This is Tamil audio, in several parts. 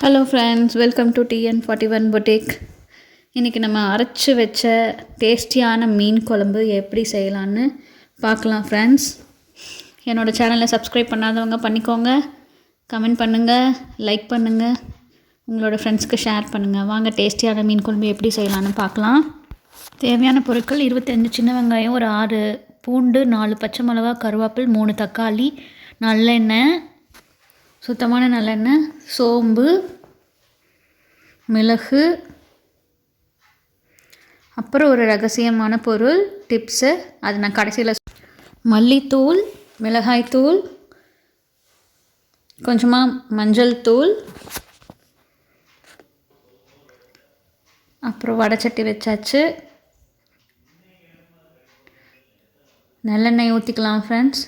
Hello friends welcome to TN forty one boutique இன்றைக்கி நம்ம அரைச்சி வச்ச டேஸ்டியான மீன் குழம்பு எப்படி செய்யலான்னு பார்க்கலாம் ஃப்ரெண்ட்ஸ் என்னோடய சேனலை சப்ஸ்கிரைப் பண்ணாதவங்க பண்ணிக்கோங்க. கமெண்ட் பண்ணுங்கள் லைக் பண்ணுங்கள் உங்களோட ஃப்ரெண்ட்ஸ்க்கு ஷேர் பண்ணுங்கள் வாங்க டேஸ்டியான மீன் குழம்பு எப்படி செய்யலான்னு பார்க்கலாம். தேவையான பொருட்கள் இருபத்தஞ்சு சின்ன வெங்காயம் ஒரு ஆறு பூண்டு நாலு பச்சை மிளகா கருவேப்பில் மூணு தக்காளி நல்லெண்ணெய் சுத்தமான நல்லெண்ணெய் சோம்பு மிளகு அப்புறம் ஒரு ரகசியமான பொருள் டிப்ஸு அது நான் கடைசியில் மல்லித்தூள் மிளகாய்த்தூள் கொஞ்சமாக மஞ்சள் தூள் அப்புறம் வடைச்சட்டி வச்சாச்சு. நல்லெண்ணெய் ஊற்றிக்கலாம் ஃப்ரெண்ட்ஸ்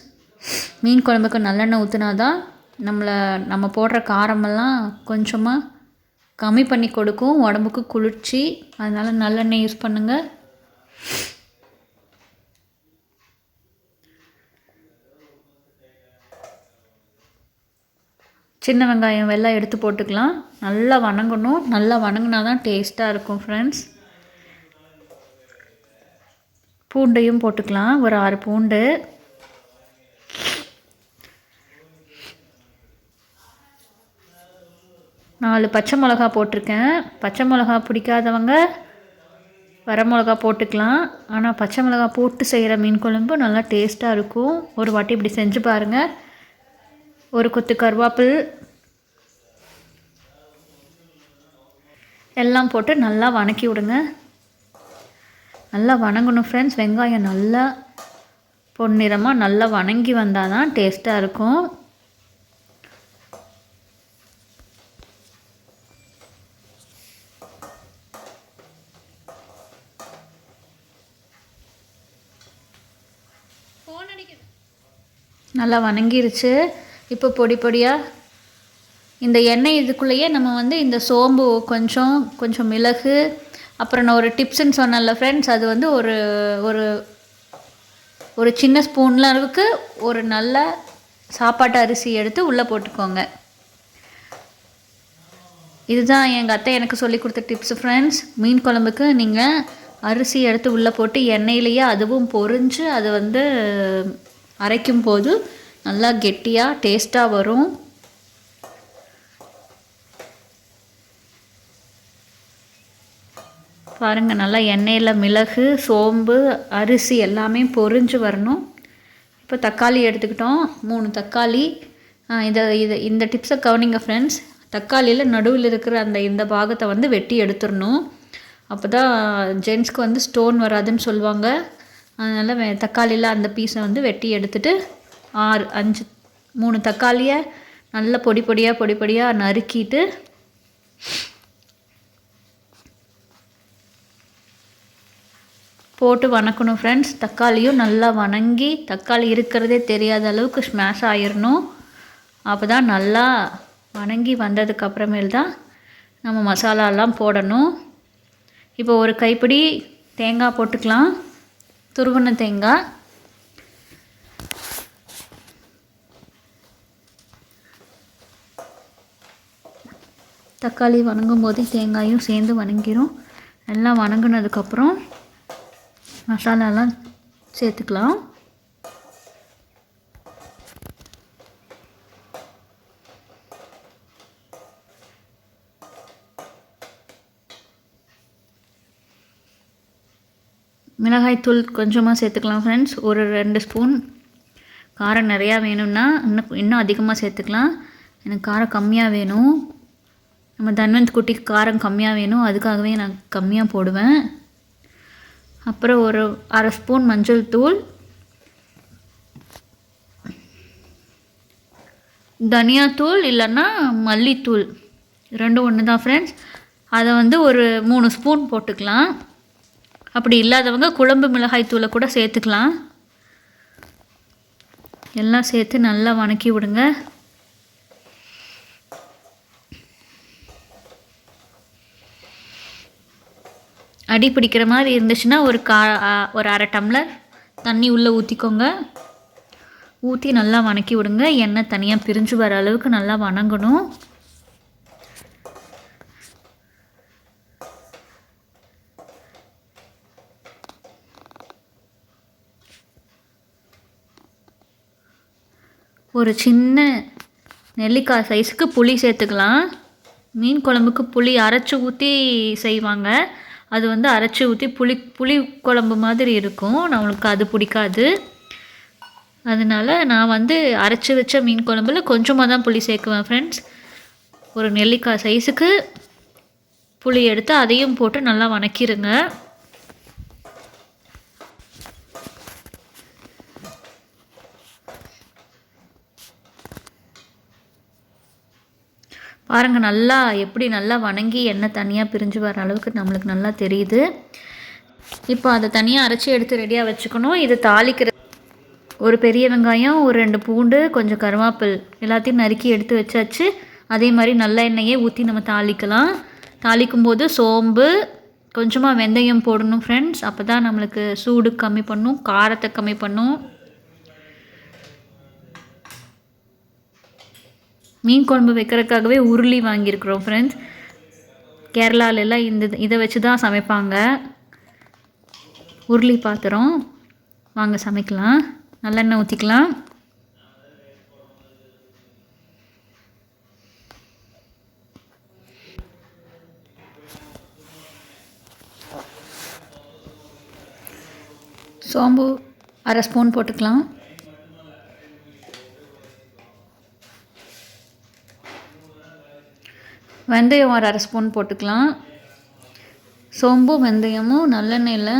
மீன் குழம்புக்கு நல்லெண்ணெய் ஊற்றினா தான் நம்மளை நம்ம போடுற காரமெல்லாம் கொஞ்சமாக கம்மி பண்ணி கொடுக்கும். உடம்புக்கு குளிர்ச்சி. அதனால் நல்லெண்ணெய் யூஸ் பண்ணுங்கள் சின்ன வெங்காயம் வெள்ளம் எடுத்து போட்டுக்கலாம். நல்லா வணங்கணும். நல்லா வணங்கினா தான் டேஸ்ட்டாக இருக்கும் ஃப்ரெண்ட்ஸ் பூண்டையும் போட்டுக்கலாம். ஒரு ஆறு பூண்டு. நாலு பச்சை மிளகா போட்டிருக்கேன். பச்சை மிளகா பிடிக்காதவங்க வரமிளகா போட்டுக்கலாம். ஆனால் பச்சை மிளகா போட்டு செய்கிற மீன் குழம்பு நல்லா டேஸ்ட்டாக இருக்கும். ஒரு வாட்டி இப்படி செஞ்சு பாருங்கள் ஒரு கொத்து கருவேப்பில் எல்லாம் போட்டு நல்லா வணக்கி விடுங்க. நல்லா வணங்கணும் ஃப்ரெண்ட்ஸ் வெங்காயம் நல்லா பொன்னிறமாக நல்லா வணங்கி வந்தால் தான் டேஸ்ட்டாக இருக்கும். நல்லா வணங்கிருச்சு. இப்போ பொடி பொடியாக இந்த எண்ணெய் இதுக்குள்ளேயே நம்ம வந்து இந்த சோம்பு கொஞ்சம் கொஞ்சம் மிளகு அப்புறம் நான் ஒரு டிப்ஸுன்னு சொன்னேன்ல ஃப்ரெண்ட்ஸ் அது வந்து ஒரு ஒரு ஒரு சின்ன ஸ்பூனில் அளவுக்கு ஒரு நல்ல சாப்பாட்டு அரிசி எடுத்து உள்ளே போட்டுக்கோங்க. இதுதான் எங்கள் அத்தை எனக்கு சொல்லி கொடுத்த டிப்ஸ் ஃப்ரெண்ட்ஸ் மீன் குழம்புக்கு நீங்கள் அரிசி எடுத்து உள்ளே போட்டு எண்ணெயிலேயே அதுவும் பொறிஞ்சு அது வந்து அரைக்கும் போது நல்லா கெட்டியாக டேஸ்ட்டாக வரும். பாருங்கள் நல்லா எண்ணெயில் மிளகு சோம்பு அரிசி எல்லாமே பொறிஞ்சு வரணும். இப்போ தக்காளி எடுத்துக்கிட்டோம். மூணு தக்காளி. இதை இதை இந்த டிப்ஸை கவனிங்க ஃப்ரெண்ட்ஸ் தக்காளியில் நடுவில் இருக்கிற அந்த இந்த பாகத்தை வந்து வெட்டி எடுத்துடணும். அப்போ தான் ஜென்ஸ்க்கு வந்து ஸ்டோன் வராதுன்னு சொல்லுவாங்க. அதனால் தக்காளியில் அந்த பீஸை வந்து வெட்டி எடுத்துகிட்டு ஆறு அஞ்சு மூணு தக்காளியை நல்லா பொடி பொடியாக பொடி பொடியாக நறுக்கிட்டு போட்டு வணக்கணும் ஃப்ரெண்ட்ஸ் தக்காளியும் நல்லா வணங்கி தக்காளி இருக்கிறதே தெரியாத அளவுக்கு ஸ்மாஷ் ஆயிடணும் அப்போ தான் நல்லா வணங்கி வந்ததுக்கப்புறமேல் தான் நம்ம மசாலாலாம் போடணும். இப்போ ஒரு கைப்பிடி தேங்காய் போட்டுக்கலாம். துருவன தேங்காய். தக்காளி வணங்கும் போதே தேங்காயும் சேர்ந்து வணங்கிரும். எல்லாம் வணங்கினதுக்கப்புறம் மசாலாலாம் சேர்த்துக்கலாம். மிளகாய்த்தூள் கொஞ்சமாக சேர்த்துக்கலாம் ஃப்ரெண்ட்ஸ் ஒரு ரெண்டு ஸ்பூன். காரம் நிறையா வேணும்னா இன்னும் இன்னும் அதிகமாக சேர்த்துக்கலாம். எனக்கு காரம் கம்மியாக வேணும். நம்ம தன்வந்த் குட்டிக்கு காரம் கம்மியாக வேணும். அதுக்காகவே நான் கம்மியாக போடுவேன். அப்புறம் ஒரு அரை ஸ்பூன் மஞ்சள் தூள். தனியாத்தூள் இல்லைன்னா மல்லித்தூள். ரெண்டும் ஒன்று தான் ஃப்ரெண்ட்ஸ் அதை வந்து ஒரு மூணு ஸ்பூன் போட்டுக்கலாம். அப்படி இல்லாதவங்க குழம்பு மிளகாய் தூளை கூட சேர்த்துக்கலாம். எல்லாம் சேர்த்து நல்லா வணக்கி விடுங்க. அடி பிடிக்கிற மாதிரி இருந்துச்சுன்னா ஒரு கா ஒரு அரை டம்ளர் தண்ணி உள்ளே ஊற்றிக்கோங்க ஊற்றி நல்லா வணக்கி விடுங்க. எண்ணெய் தனியாக பிரிஞ்சு வர அளவுக்கு நல்லா வணங்கணும். ஒரு சின்ன நெல்லிக்காய் சைஸுக்கு புளி சேர்த்துக்கலாம். மீன் குழம்புக்கு புளி அரைச்சி ஊற்றி செய்வாங்க. அது வந்து அரைச்சி ஊற்றி புளி புளி குழம்பு மாதிரி இருக்கும். நம்மளுக்கு அது பிடிக்காது. அதனால் நான் வந்து அரைச்சி வச்ச மீன் குழம்புல கொஞ்சமாக தான் புளி சேர்க்குவேன் ஃப்ரெண்ட்ஸ் ஒரு நெல்லிக்காய் சைஸுக்கு புளி எடுத்து அதையும் போட்டு நல்லா வணக்கிடுங்க பாருங்கள் நல்லா எப்படி நல்லா வணங்கி எண்ணெய் தனியாக பிரிஞ்சு வர அளவுக்கு நம்மளுக்கு நல்லா தெரியுது. இப்போ அதை தனியாக அரைச்சி எடுத்து ரெடியாக வச்சுக்கணும். இது தாளிக்கிற ஒரு பெரிய வெங்காயம் ஒரு ரெண்டு பூண்டு கொஞ்சம் கருவேப்பில் எல்லாத்தையும் நறுக்கி எடுத்து வச்சாச்சு. அதே மாதிரி நல்ல எண்ணெயே ஊற்றி நம்ம தாளிக்கலாம். தாளிக்கும் போது சோம்பு கொஞ்சமாக வெந்தயம் போடணும் ஃப்ரெண்ட்ஸ் அப்போ தான் நம்மளுக்கு சூடு கம்மி பண்ணும் காரத்தை கம்மி பண்ணும். மீன் குழம்பு வைக்கிறதுக்காகவே உருளி வாங்கியிருக்கிறோம் ஃப்ரெண்ட்ஸ் கேரளாலெல்லாம் இந்த இதை வச்சு தான் சமைப்பாங்க. உருளி பாத்திரம். வாங்க சமைக்கலாம். நல்லெண்ணெய் ஊற்றிக்கலாம் சோம்பு அரை ஸ்பூன் போட்டுக்கலாம். வெந்தயம் ஒரு அரை ஸ்பூன் போட்டுக்கலாம். சோம்பும் வெந்தயமும் நல்லெண்ணெயில்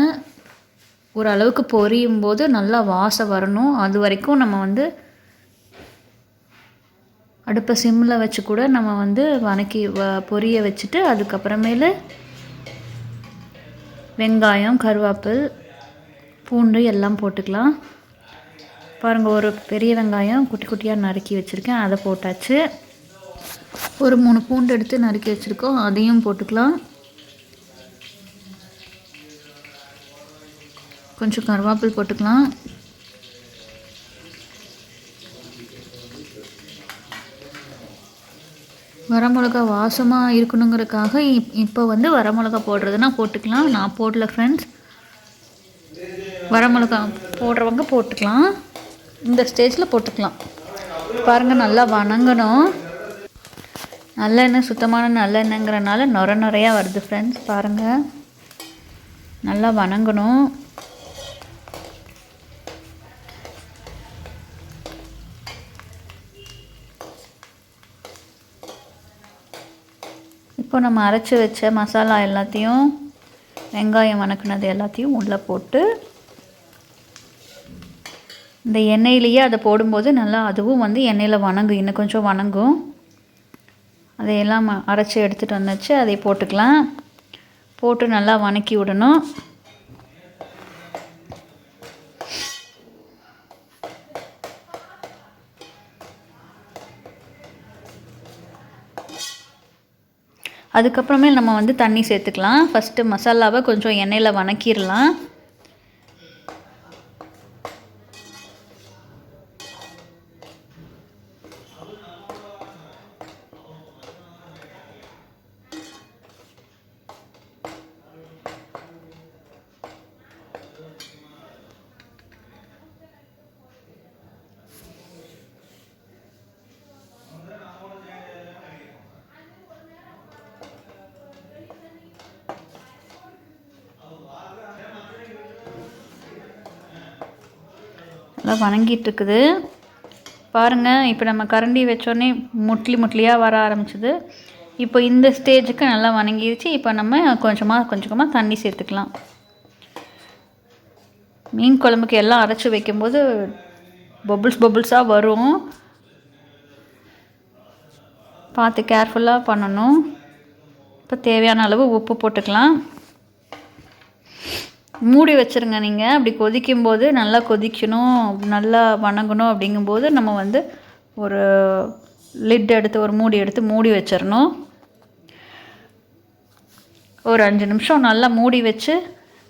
ஓரளவுக்கு பொரியும் போது நல்லா வாசம் வரணும். அது வரைக்கும் நம்ம வந்து அடுப்பை சிம்மில் வச்சு கூட நம்ம வந்து வணக்கி வ பொரிய வச்சுட்டு அதுக்கப்புறமேலு வெங்காயம் கருவேப்பில் பூண்டு எல்லாம் போட்டுக்கலாம். பாருங்கள் ஒரு பெரிய வெங்காயம் குட்டி குட்டியாக நறுக்கி வச்சுருக்கேன். அதை போட்டாச்சு. ஒரு மூணு பூண்டு எடுத்து நறுக்கி வச்சுருக்கோம். அதையும் போட்டுக்கலாம். கொஞ்சம் கருவேப்பில் போட்டுக்கலாம். வரமிளகா வாசமாக இருக்கணுங்கிறதுக்காக இப் இப்போ வந்து வரமிளகா போடுறதுனா போட்டுக்கலாம். நான் போடல ஃப்ரெண்ட்ஸ் வரமிளகா போடுறவங்க போட்டுக்கலாம். இந்த ஸ்டேஜில் போட்டுக்கலாம். பாருங்கள் நல்லா வணங்கணும். நல்லெண்ணெய் சுத்தமான நல்லெண்ணெய்ங்கிறனால நுர நுறையாக வருது ஃப்ரெண்ட்ஸ் பாருங்கள் நல்லா வணங்கணும். இப்போ நம்ம அரைச்சி வச்ச மசாலா எல்லாத்தையும் வெங்காயம் வணக்கினது எல்லாத்தையும் உள்ளே போட்டு இந்த எண்ணெயிலேயே அதை போடும்போது நல்லா அதுவும் வந்து எண்ணெயில் வணங்கும் இன்னும் கொஞ்சம் வணங்கும். அதையெல்லாம் அரைச்சி எடுத்துகிட்டு வந்தாச்சு. அதை போட்டுக்கலாம். போட்டு நல்லா வணக்கி விடணும். அதுக்கப்புறமே நம்ம வந்து தண்ணி சேர்த்துக்கலாம். ஃபஸ்ட்டு மசாலாவை கொஞ்சம் எண்ணெயில் வணக்கிடலாம். நல்லா வணங்கிட்டுருக்குது. பாருங்கள் இப்போ நம்ம கரண்டி வச்சோடனே முட்லி முட்லியாக வர ஆரம்பிச்சிது. இப்போ இந்த ஸ்டேஜுக்கு நல்லா வணங்கிடுச்சு இப்போ நம்ம கொஞ்சமாக கொஞ்சமாக தண்ணி சேர்த்துக்கலாம். மீன் குழம்புக்கு எல்லாம் அரைச்சி வைக்கும்போது பபுள்ஸ் பபுள்ஸாக வரும். பார்த்து கேர்ஃபுல்லாக பண்ணணும். இப்போ தேவையான அளவு உப்பு போட்டுக்கலாம். மூடி வச்சுருங்க நீங்கள் அப்படி கொதிக்கும்போது நல்லா கொதிக்கணும் நல்லா வணங்கணும் அப்படிங்கும்போது நம்ம வந்து ஒரு லிட் எடுத்து ஒரு மூடி எடுத்து மூடி வச்சிடணும் ஒரு அஞ்சு நிமிஷம் நல்லா மூடி வச்சு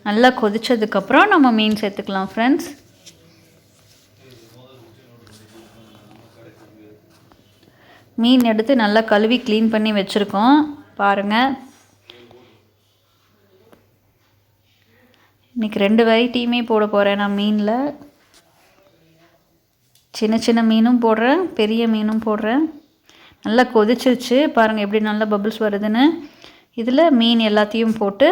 நல்லா கொதித்ததுக்கப்புறம் நம்ம மீன் சேர்த்துக்கலாம் ஃப்ரெண்ட்ஸ் மீன் எடுத்து நல்லா கழுவி க்ளீன் பண்ணி வச்சுருக்கோம். பாருங்கள் இன்றைக்கி ரெண்டு வெரைட்டியுமே போட போகிறேன் நான் மீனில். சின்ன சின்ன மீனும் போடுறேன் பெரிய மீனும் போடுறேன். நல்லா கொதிச்சிருச்சு. பாருங்கள் எப்படி நல்லா பபுள்ஸ் வருதுன்னு. இதில் மீன் எல்லாத்தையும் போட்டு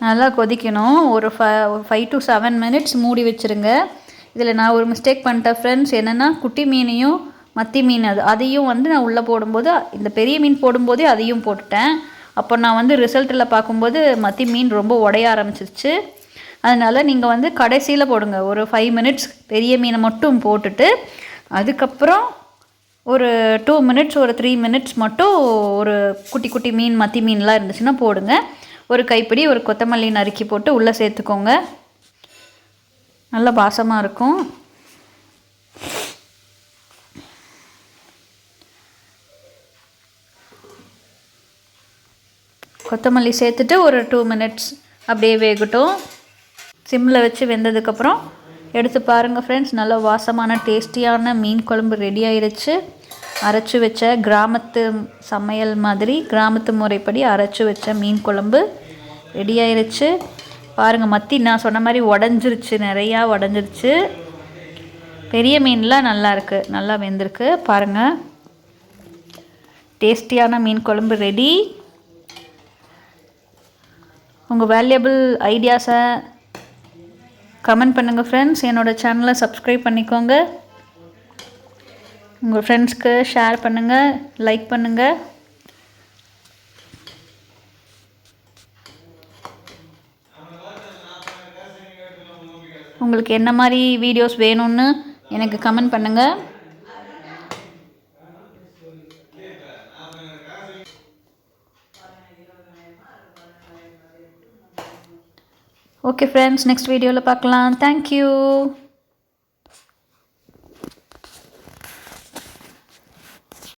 நல்லா கொதிக்கணும். ஒரு ஃப ஃபைவ் டு செவன் மினிட்ஸ் மூடி வச்சுருங்க. இதில் நான் ஒரு மிஸ்டேக் பண்ணிட்டேன் ஃப்ரெண்ட்ஸ் என்னென்னா குட்டி மீனையும் மத்தி மீன் அது அதையும் வந்து நான் உள்ளே போடும்போது இந்த பெரிய மீன் போடும்போதே அதையும் போட்டுட்டேன். அப்போ நான் வந்து ரிசல்ட்டில் பார்க்கும்போது மத்தி மீன் ரொம்ப உடைய ஆரம்பிச்சிருச்சு. அதனால் நீங்கள் வந்து கடைசியில் போடுங்க. ஒரு ஃபைவ் மினிட்ஸ் பெரிய மீனை மட்டும் போட்டுட்டு அதுக்கப்புறம் ஒரு டூ மினிட்ஸ் ஒரு த்ரீ மினிட்ஸ் மட்டும் ஒரு குட்டி குட்டி மீன் மத்தி மீன்லாம் இருந்துச்சுன்னா போடுங்க. ஒரு கைப்பிடி ஒரு கொத்தமல்லி நறுக்கி போட்டு உள்ளே சேர்த்துக்கோங்க. நல்ல பாசமாக இருக்கும். கொத்தமல்லி சேர்த்துட்டு ஒரு டூ மினிட்ஸ் அப்படியே வேகட்டும். சிம்மில் வச்சு வெந்ததுக்கப்புறம் எடுத்து பாருங்கள் ஃப்ரெண்ட்ஸ் நல்ல வாசமான டேஸ்டியான மீன் குழம்பு ரெடி ஆயிடுச்சு அரைச்சி வச்ச கிராமத்து சமையல் மாதிரி கிராமத்து முறைப்படி அரைச்சி வச்ச மீன் குழம்பு ரெடி ஆயிடுச்சு பாருங்கள் மத்தி நான் சொன்ன மாதிரி உடஞ்சிருச்சு நிறையா உடஞ்சிருச்சு. பெரிய மீன்லாம் நல்லா இருக்குது நல்லா வெந்திருக்கு. பாருங்கள் டேஸ்டியான மீன் குழம்பு ரெடி உங்கள் வேல்யூபிள் ஐடியாஸை கமெண்ட் பண்ணுங்கள் ஃப்ரெண்ட்ஸ் என்னோடய சேனலை சப்ஸ்கிரைப் பண்ணிக்கோங்க. உங்கள் ஃப்ரெண்ட்ஸ்க்கு ஷேர் பண்ணுங்கள் லைக் பண்ணுங்கள் உங்களுக்கு என்ன மாதிரி வீடியோஸ் வேணும்னு எனக்கு கமெண்ட் பண்ணுங்கள் ஓகே ஃப்ரெண்ட்ஸ் நெக்ஸ்ட் வீடியோவில் பார்க்கலாம். தேங்க்யூ